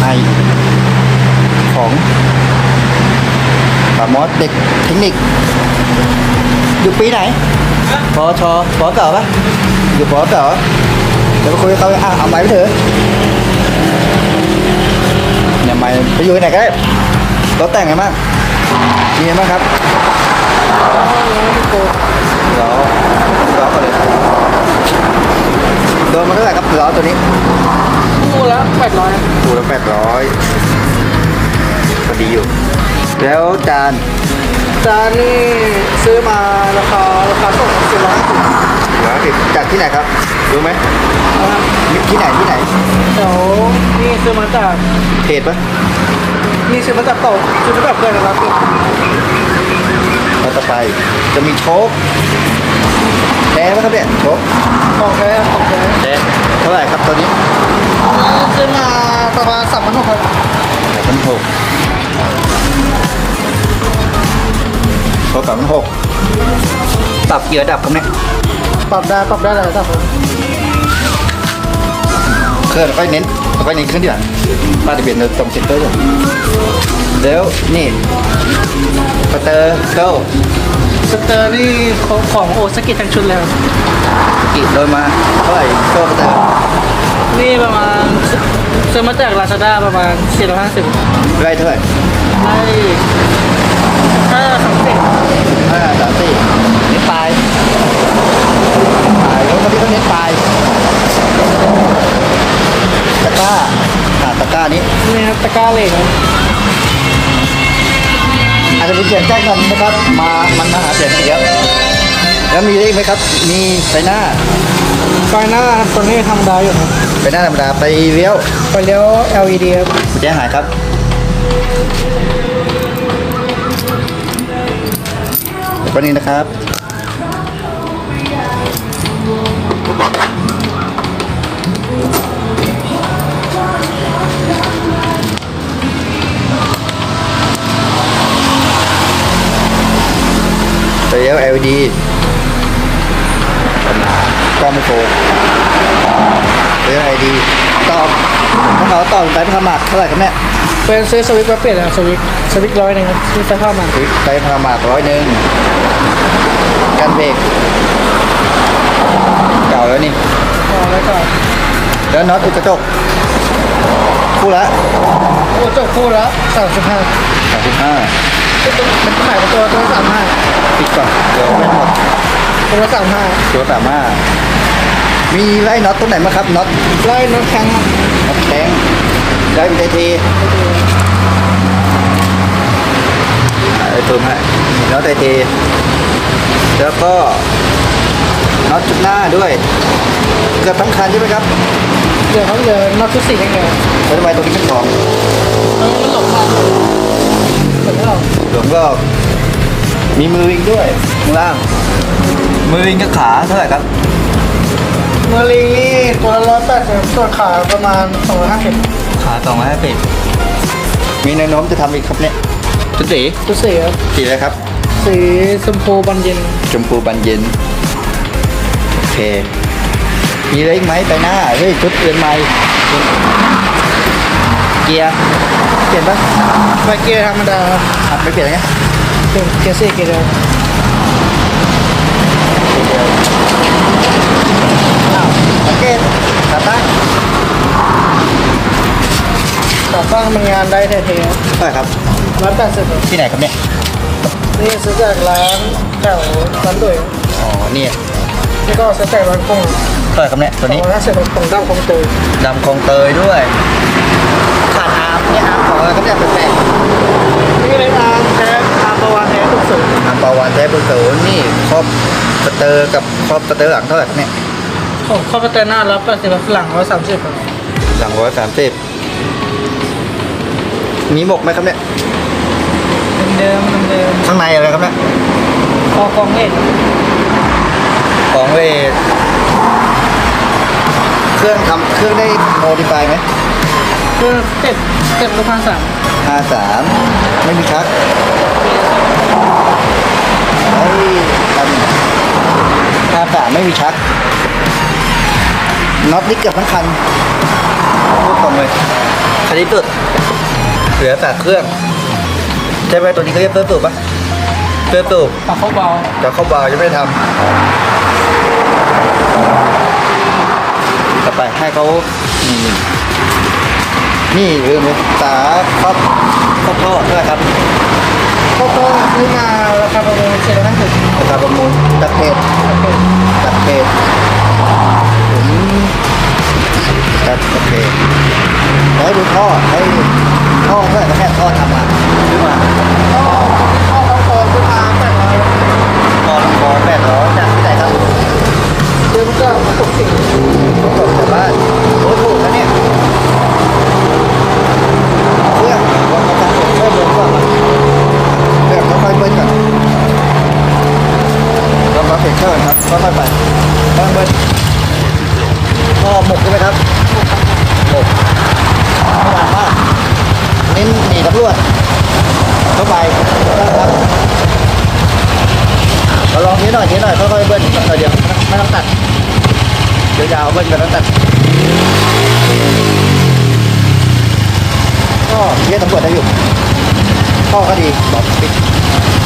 สิบไอของปามอสเด็กเทคนิค อยู่ปีไหนปอชอปอเก่าปะอยู่ปอเก่าเดี๋ยวไปคุยกับเขาอะเอาไม้ไปเถอะเนี่ยไม้ไปอยู่ที่ไหนก็ได้รถแต่งไงบ้างมีไงบ้างครับล้อล้อก่อนเลยโดนมาเท่าไหร่ครับล้อตัวนี้คู่ละแปดร้อย คูละแปดร้อยพอดีอยู่ แล้วจาน จานนี่ซื้อมาราคาราคาส่งสี่ร้อยห้าสิบหาผิดจากที่ไหนครับ รู้ไหมที่ไหนที่ไหนเดี๋ยวนี่ซื้อมาจากเพจปะนี่ซื้อมาจากเต่าซื้อมาจากเพื่อนนะครับแล้วต่อไปจะมีโชคแท้ไหมครับเนี่ยโชคของแท้ของแท้แท้เท่าไหร่ครับตัวนี้ซื้อมาประมาณสามพันหกครับสามพันหกโชคสามพันหกปรับเกียร์ดับครับเนี่ยปรับได้ปรับได้หลายระดับครับเครื่องค่อยเน้นค่อยเน้นเครื่องดีกว่าป้าจะเปลี่ยนตรงเซ็นเตอร์อยู่แล้วนี่ปัตเตอร์เก้า สเตอร์นี่ของของโอสกิทั้งชุดเลยครับกี่โดนมาเท่าไหร่โซ่ปัตเตอร์นี่ประมาณซื้อมาจากลาซาด้าประมาณสี่ร้อยห้าสิบไล่เท่าไหร่ให้ถ้าสองสิบห้าสามสี่เน้นปลายปลายแล้วคนที่เขาเน้นปลายตะกร้าอ่าตะกร้านี้นี่ครับตะกร้าเหล็ก เสียงแจ้งกันนะครับ มามันมาหาเสียงอีกแล้วแล้วมีอะไรอีกไหมครับ มีไฟหน้าไฟหน้าครับตัวนี้ทำได้อยู่ครับไฟหน้าธรรมดาไปเลี้ยวไฟเลี้ยว LED ครับกุญแจหายครับเดี๋ยวแป๊บนึงนะครับ เลี้ยว LED กล้องไม่โฟเลี้ยว LED ต่อถ้าเขาต่อไปพามาดเท่าไหร่ครับเนี่ยเป็นซื้อสวิตช์มาเปลี่ยนนะครับสวิตช์สวิตช์ร้อยหนึ่งครับซื้อไฟเข้ามาไปพามาดร้อยหนึ่งกันเบรกเก่าแล้วนี่อ๋อแล้วก็แล้วน็อตอุดกระจกคู่ละโอ้จบคู่ละสามสิบห้าสามสิบห้า มันขายตัวตัวสามห้าปิดก่อนเดี๋ยวไม่หมดตัวสามห้าตัวสามห้ามีไล่น็อตตรงไหนมาครับน็อตไล่น้องแข็งน็อตแข็งได้เป็นไททีไอ้ตัวให้น็อตไททีแล้วก็น็อตจุดหน้าด้วยเกือบทั้งคันใช่ไหมครับเดี๋ยวเขาเหลือน็อตชุดสี่ย่างเดียวแล้วทำไมตรงนี้เป็นของเออมันหลบมา หลวงก็มีมือวิ่งด้วยข้างล่าง มือวิ่งกับขาเท่าไหร่ครับ เมอร์ลิงนี่ตัวละร้อยแปดสิบส่วนขาประมาณสองร้อยห้าสิบขาสองร้อยห้าสิบมีแนวโน้มจะทำอีกครับเนี่ยชุดสีชุดสี่ครับสีอะไรครับ สีชมพูบานเย็น ชมพูบานเย็น โอเค มีอะไรอีกไหมไปหน้า เฮ้ยชุดเปลี่ยนใหม่เกียร์ เปลี่ยนปะไฟเกียร์ธรรมดาอะไม่เปลี่ยนอะไรเงี้ยเป็นเกียร์สี่เกียร์เดียวอ้าวสังเกตขาตั้งต่อฟังมันงานได้เท่เท่าไหร่ครับๆร้อยแปดสิบที่ไหนครับเนี่ยนี่ซื้อจากร้านแถวร้านดุยอ๋อเนี่ยนี่ก็ซื้อจากร้านคงเท่าเท่าไหร่ครับเนี่ยตัวสองนี้ร้อยห้าสิบของดำของเตยดำคลองเตยด้วยาดอาร์มเนี่ยอาร์มของอะไรครับเนี่ยแปลกนี่เลยอาร์มแท้อาร์มประวานแท้ถูกสุดๆอาร์มปาวานแท้เบอร์ศูนย์นี่ครอบสเตอร์กับครอบสเตอร์หลังเท่าไหร่ครับเนี่ยของข้าวเตยหน้าร้อยแปดสิบหลังร้อยสามสิบครับหลังร้อยสามสิบมีหมกไหมครับเนี่ย เดิมเดิมข้างในอะไรครับเนี่ยคอกองเอ็ดของเวทเครื่องทำเครื่องได้โมดิฟายไหม คือเต็มเต็มลูกพันสามห้าสามไม่มีชักไอ้ตันห้าสามไม่มีชักน็อตนี่เกือบทั้งคันพูดตรงเลยคันนี้ตุดเหลือแต่เครื่องใช่ไหมตัวนี้เขาเรียกเตอร์ตูบปะเตอร์ตูบปากเขาเบาแต่เข้าบาร์ยังไม่ได้ทำต่อไปให้เขานี่ นี่ลืมเลยสาครอบครอบทอดเท่าไหร่ครับเขาก็ซื้อมาราคาประมาณเจ็ดร้อยห้าสิบราคาประมูล ก็เรียกตำรวจได้อยู่ข้อก็ดีบอกปิด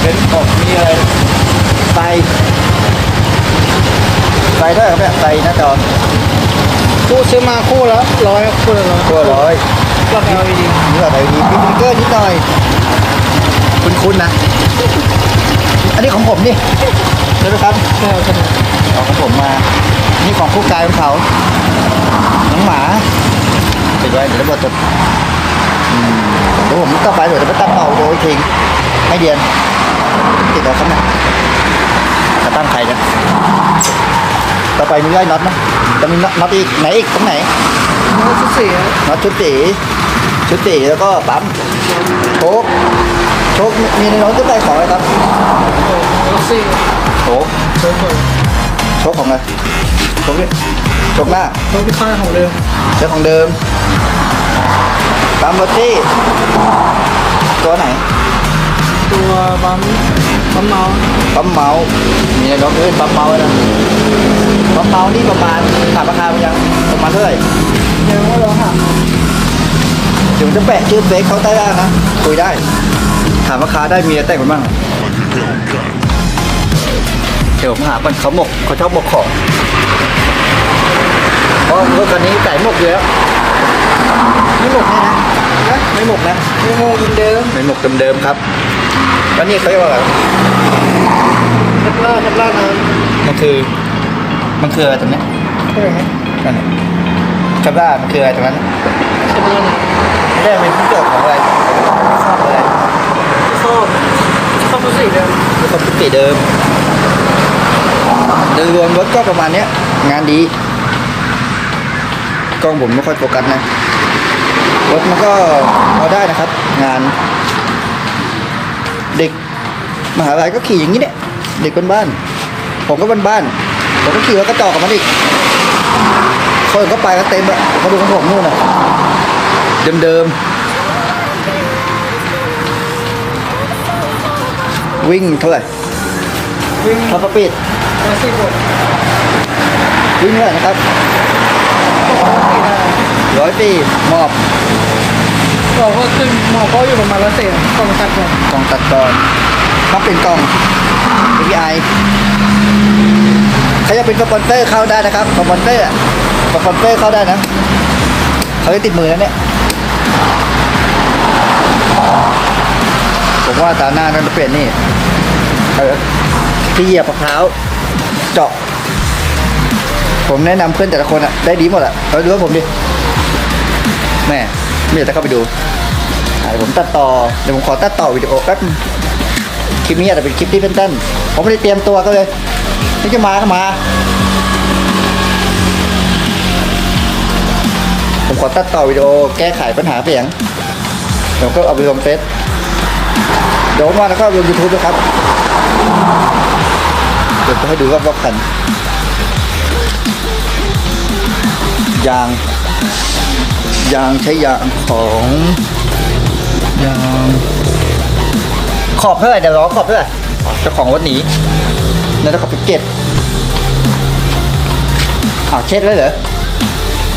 เป็นบอกมีอะไรไฟไฟเท่าไหร่ครับเนี่ยไฟหน้าจอคู่ซื้อมาคู่ละร้อยคู่ละร้อยตัวร้อยหลอด LED นี่แบบไหนดีพิมพ์เกอร์นิดหน่อย คุ้นๆนะ อันนี้ของผมนี่ ใช่ไหมครับใช่ครับเอาของผมมา นี่ของคู่กายของเขาน้องหมาติดไว้เดี๋ยวตำรวจจะอืมเดี๋ยวผมต้องไปเดี๋ยวจะไปตั้งเป่าโดยทิ้งให้เดียนติดแล้วครับเนี่ยจะตั้งใครนะต่อไปมีไล่น็อตนะจะมีน็อตอีกไหนอีกตรงไหนน้องชุดสี่น็อตชุดสีชุดสีแล้วก็ปั๊มโชค โชคมีในน้องจะใส่ของอะไรครับน้องสี่โชคโชว์ก่อนโชคของอะไรโชคนี่โชคหน้าน้องพิฆาตของเดิมเจ้าของเดิมปั๊มรถที่ตัวไหน ตัวบัมบัมเมาส์ปั๊มเมาส์มีในน้องเอ้ยปั๊มเมาส์นะปั๊มเมาส์นี่ประมาณถามราคาไปยังประมาณเท่าไหร่เดี๋ยวเราหาเดี๋ยวผมจะแปะชื่อเฟซเขาใต้ล่างนะคุยได้ ถามราคาได้มีอะไรแต่งกันบ้างเดี๋ยวผมหาคนเขาหมกเขาชอบหมกของเพราะรถคันนี้ใส่หมกอยู่แล้วไม่หมกแน่นะนะไม่หมกนะไม่โง่เหมือนเดิมไม่หมกเดิมๆครับแล้วนี่เขาเรียกว่าอะไรเทปล่าเทปล่าน้มันคือ มันคืออะไรตรงเนี้ยำใช่ไหมนั่นน่ะชับด้ามันคืออะไรตรงนั้นน่ะเทปล่าน้ ไม่ได้เป็นผู้เกิดของอะไรชอบอะไรชอบชอบชุดสี่เดิมปกติเดิมโดยรวมรถก็ประมาณเนี้ย งานดีกล้องผมไม่ค่อยโฟกัสนะรถมันก็เอาได้นะครับ งาน เด็กมหาลัยก็ขี่อย่างนี้เนี่ยเด็กบ้านๆผมก็บ้านๆผมก็ขี่รถกระจอกกับมันอีกคนก็ไปกันเต็มอะเขาดูของผมนู่นน่ะ เดิมๆ วิ่งเท่าไหร่ วิ่งทับสปีดร้อยสี่บวกวิ่งเท่าไหร่นะครับสี่ได้ร้อยปีมอบบอกว่าขึ้นหมอก็อยู่ประมาณร้อยสี่กล่องตัดก่อนกล่องตัดก่อนต้องเป็นกล่อง API ใครจะเป็นสปอนเซอร์เข้าได้นะครับสปอนเซอร์อะสปอนเซอร์เข้าได้นะ เขาจะติดมือแล้วเนี่ย ผมว่าตาหน้าต้องเปลี่ยนนี่เออที่เหยียบมะพร้าวเจาะ ผมแนะนำเพื่อนแต่ละคนอะได้ดีหมดอะเราดูว่าผมดิแม่ไม่อยากจะเข้าไปดูอะเดี๋ยวผมตัดต่อเดี๋ยวผมขอตัดต่อวิดีโอแป๊บคลิปนี้อาจจะเป็นคลิปที่เป็นต้นผมไม่ได้เตรียมตัวก็เลยนี่จะมาก็มา ผมขอตัดต่อวิดีโอแก้ไขปัญหาเสียงเดี๋ยวก็เอาไปลงเฟซเดี๋ยววันแล้วก็ลงยูทูบด้วยครับ เดี๋ยวจะให้ดูรอบๆคันยาง ยางใช้ยางของยางขอบเท่าไหร่เดี๋ยวล้อขอบเท่าไหร่เจ้าของรถหนีแล้วจะขอบไปเก็บอ้าวเช็ดเลยเหรอ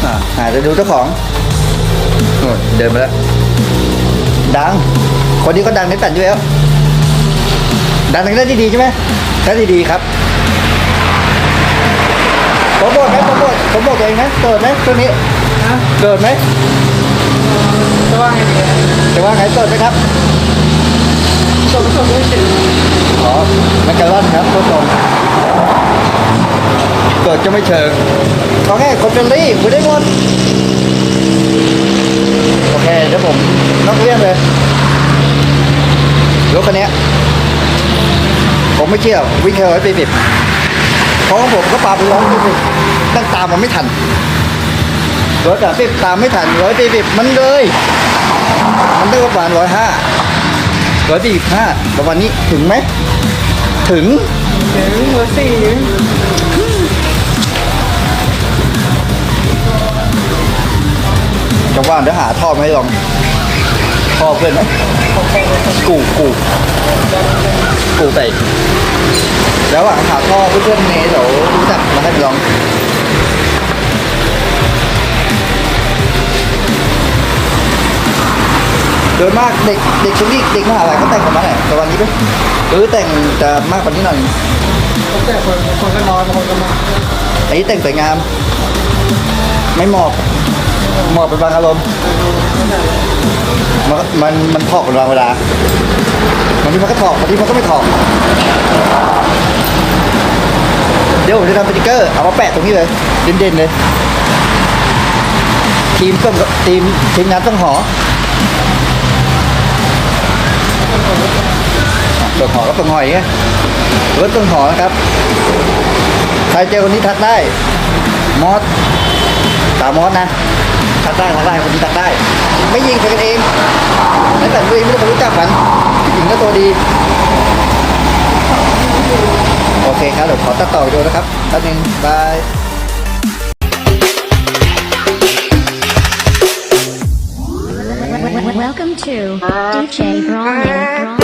อ่าหาจะดูเจ้าของโน่นเดินมาแล้ว ดัง คนนี้ก็ดังในแตันอยู่แล้ว ดังในด้านที่ดีใช่ไหมด้านที่ดีครับโปรโมทไหมโปรโมทโปรโมทตัวเองไหมเกิดไหมตัวนี้นะเกิดไหมจะว่าไงดีจะว่าไงเกิดไหมครับส่งส่งด้วยสิอ๋อมันจะร่อนครับผู้ชมเกิดจะไม่เชิงก็แค่คนเป็นรีบไม่ได้หมด โอเคเดี๋ยวผมนอกเรื่องเลยรถคันเนี้ยผมไม่เชื่อวิ่งแค่ร้อยปีสิบเพราะของผมก็ปาไปร้อยปีสิบตั้งตามมันไม่ทันร้อยสามสิบตามไม่ทันร้อยปีสิบมันเลย มันได้ประมาณร้อยห้าร้อยปีสิบห้าประมาณนี้ถึงไหม ถึง ถึงเบอร์สี่ จะว่าเดี๋ยวหาท่อมาให้ลองท่อเพื่อนไหมกูกูกูไปแล้วอะหาท่อเพื่อนๆเนเดี๋ยวรู้จักมาให้ลองโดยมากเด็กเด็กชุดนี้เด็กมหาลัยเขาแต่งกันมาไหนประมาณนี้ไหมหรือแต่งจะมากกว่านี้หน่อยแต่คนคนก็น้อยบางคนก็มากอันนี้แต่งสวยงาม ไม่เหมาะ เหมาะเป็นบางอารมณ์มันมันมันถอกเป็นบางเวลาบางทีมันก็ถอกบางทีมันก็ไม่ถอกเดี๋ยวผมจะทำสติกเกอร์เอามาแปะตรงนี้เลยเด่นๆเลยทีมต้องทีมทีมงานต้องหอส่วนหอก็ต้องหอยไงรถต้องหอนะครับใครเจอคนนี้ทักได้มอสตามอสนะ ทักได้ทักได้คนนี้ทักได้ ไม่ยิงใส่กันเองแล้วแต่ตัวเองไม่ต้องรู้จักมันหญิงก็ตัวดี โอเคครับเดี๋ยวขอตัดต่อวิดีโอนะครับแป๊บนึงบาย Welcome to DJ Brawler.